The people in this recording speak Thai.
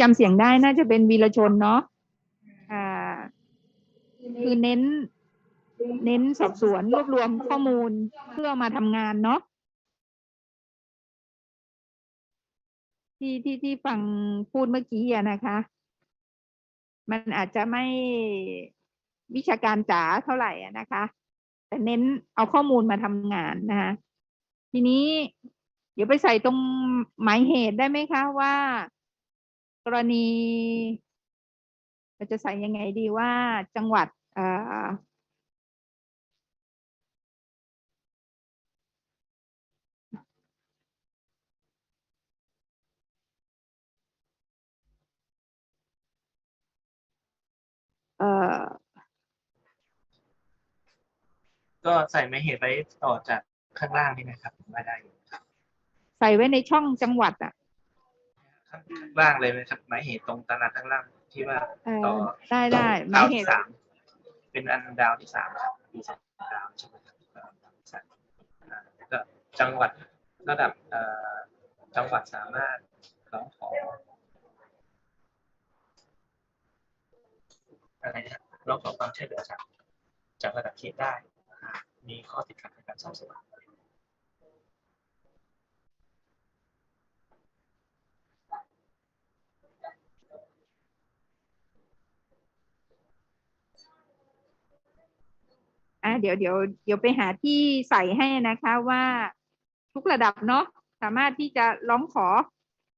จำเสียงได้น่าจะเป็นวีรชนเนาะอ่า คือเน้น เน้นสอบสวนรวบรวมข้อมูลเพื่อมาทำงานเนาะที่ที่ที่ฟังพูดเมื่อกี้อะนะคะ มันอาจจะไม่วิชาการจ๋าเท่าไหร่อะนะคะ แต่เน้นเอาข้อมูลมาทำงานนะคะทีนี้ เดี๋ยวไปใส่ตรงหมายเหตุได้ไหมคะว่า กรณีเราจะใส่ยังไงดีว่าจังหวัดเอ่อเอ่อก็ใส่หมายเหตุไว้ต่อจากข้างล่างนี่นะครับมาได้อยู่ครับใส่ไว้ในช่องจังหวัดอะข้าง ล่างเลยนะครับหมายเหตุตรงตารางข้างล่างที่ว่าเออต่อได้ได้หมาดาวยเหที่ตุสามเป็นอันดาวที่สามครับมีสองดาวใช่ไหมครับก็ดาวที่สามอ่าแล้วก็จังหวัดระดับเอ่อจังหวัดสามารถร้องขออะไรนะร้องขอความช่วยเหลือจากจากระดับเขตได้อ่ามีข้อติดขัดในการสอบสวน อะเดี๋ยวเดี๋ยวเดี๋ยวไปหาที่ใส่ให้นะคะว่าทุกระดับเนาะสามารถที่จะร้องขอ